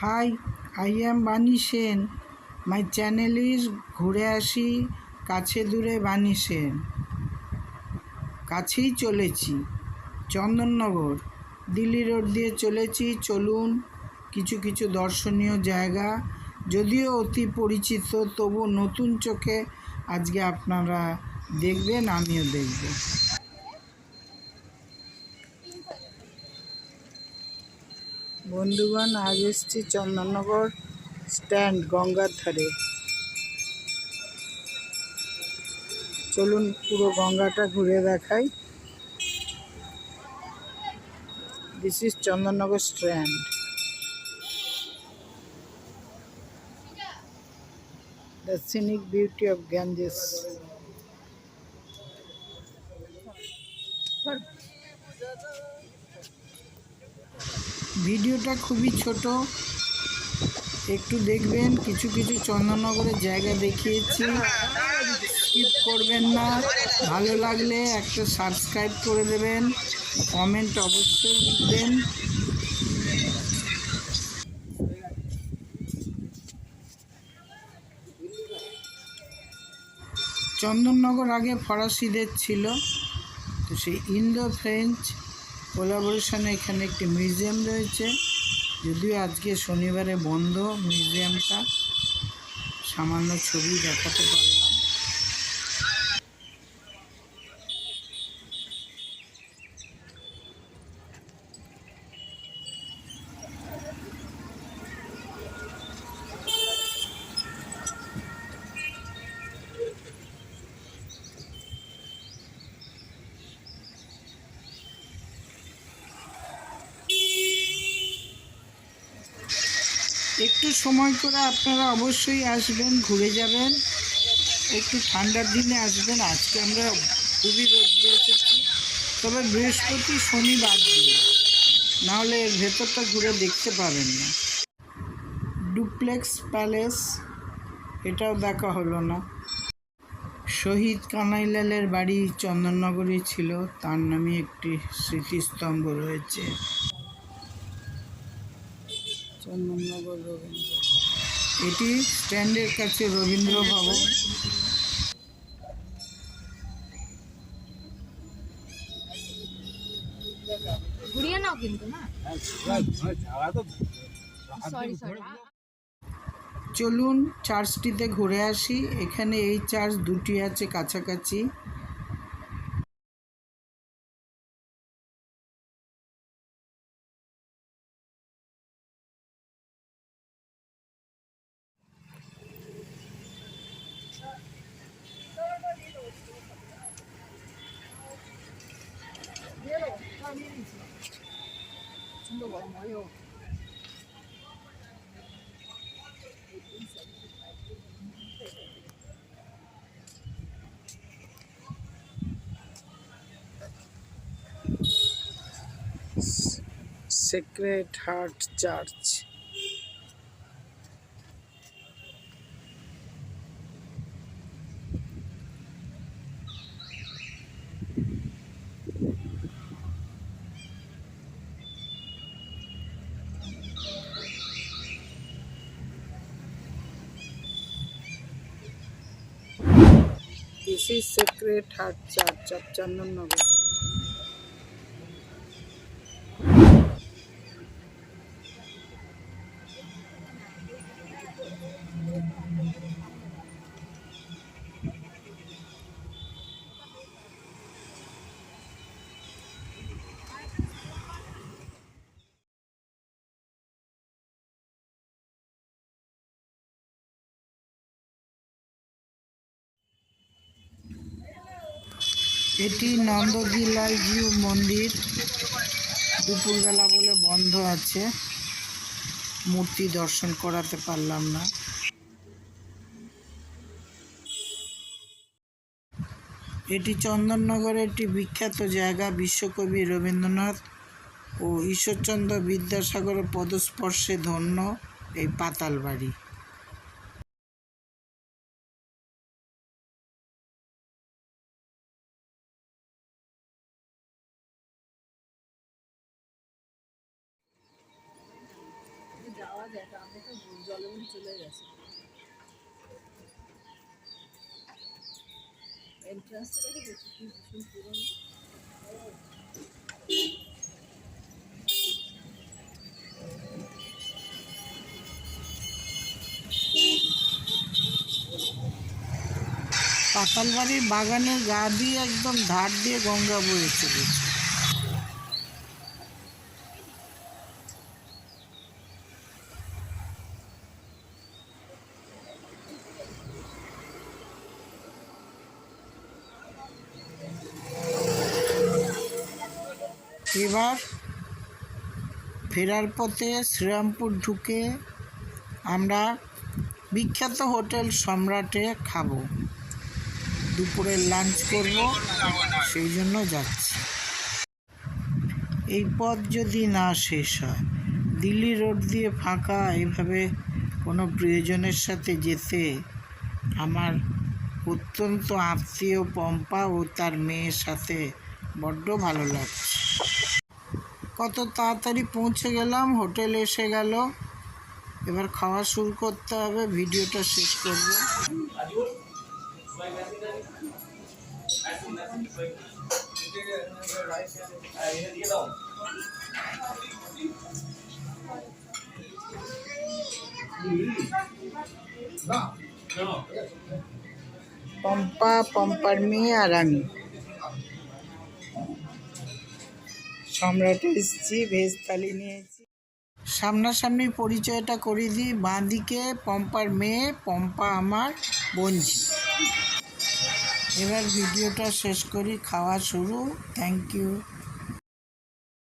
Hi I am বাণী Sen. My channel is ঘুরে আসি, কাছে দূরে বাণী সেন। কাছেই চলেছি, চন্দননগর। দিল্লি রোড দিয়ে চলেছি, চলুন। কিছু কিছু দর্শনীয় জায়গা। যদিও অতি পরিচিত, তবু নতুন চোখে আজকে আপনারা দেখবেন, আমিও দেখব। বন্ধুগণ, আজ এসছি চন্দননগর স্ট্যান্ড গঙ্গার ধারে। চলুন পুরো গঙ্গাটা ঘুরে দেখাই। This is Chandannagar stand. The scenic beauty of Ganges. ভিডিওটা খুবই ছোট। একটু দেখবেন, কিছু কিছু চন্দননগরের জায়গা দেখিয়েছি। স্কিপ করবেন না। ভালো লাগলে একটা সাবস্ক্রাইব করে দেবেন। কমেন্ট অবশ্যই লিখবেন। চন্দননগর আগে ফরাসিদের ছিল, তো সেই ইন্দো ফ্রেঞ্চ কোলাবোরেশনে এখানে একটি মিউজিয়াম রয়েছে। যদিও আজকে শনিবারে বন্ধ মিউজিয়ামটা সামান্য ছবি দেখাতে পারলাম একটু সময় করে আপনারা অবশ্যই আসবেন, ঘুরে যাবেন। একটু ঠান্ডার দিনে আসবেন। আজকে আমরা খুবই রোদ্রে এসেছি। তবে বৃহস্পতি শনিবার দিন নাহলে এর ভেতরটা ঘুরে দেখতে পাবেন না। ডুপ্লেক্স প্যালেস, এটাও দেখা হলো না। শহীদ কানাইলালের বাড়ি চন্দননগরে ছিল। তার নামে একটি স্মৃতিস্তম্ভ রয়েছে। চন্দননগর রবীন্দ্র এটি স্ট্যান্ডের কাছে রবীন্দ্র ভবন। ঘুরিয়ে নাও কিন্তু না? সরি সরি চলুন চার্চটিতে ঘুরে আসি। এখানে এই চার্চ দুটি আছে কাছাকাছি। Sacred heart church is sacred heart church of Chandannagar এটি নন্দগিলাল জিউ মন্দির। দুপুরবেলা বলে বন্ধ আছে। মূর্তি দর্শন করাতে পারলাম না। এটি চন্দননগরের একটি বিখ্যাত জায়গা, বিশ্বকবি রবীন্দ্রনাথ ও ঈশ্বরচন্দ্র বিদ্যাসাগরের পদস্পর্শে ধন্য এই পাতাল বাড়ি বাজে, একটা আমি তো মধ্যে চলে গেছে। পাতালবাড়ির বাগানের গা দিয়ে একদম ধার দিয়ে গঙ্গা বয়ে চলেছে। এবার ফেরার পথে শ্রীরামপুর ঢুকে আমরা বিখ্যাত হোটেল সম্রাটে খাব। দুপুরে লাঞ্চ করব, সেই জন্য যাচ্ছি। এই পথ যদি না শেষ হয়, দিল্লি রোড দিয়ে ফাঁকা, এভাবে কোনো প্রিয়জনের সাথে যেতে আমার অত্যন্ত আত্মীয় পম্পা ও তার মেয়ের সাথে বড্ড ভালো লাগছে। কত তাড়াতাড়ি পৌঁছে গেলাম, হোটেল এসে গেল। এবার খাওয়া শুরু করতে হবে, ভিডিওটা শেষ করব। পম্পা, পম্পার মেয়ে আর আমি। সম্রাটে এসেছি, ভেজ থালি নিয়েছি। সামনাসামনি পরিচয়টা করে দিই বাঁ দিকে পম্পার মেয়ে, পম্পা আমার বঞ্জি এবার ভিডিওটা শেষ করি, খাওয়া শুরু থ্যাংক ইউ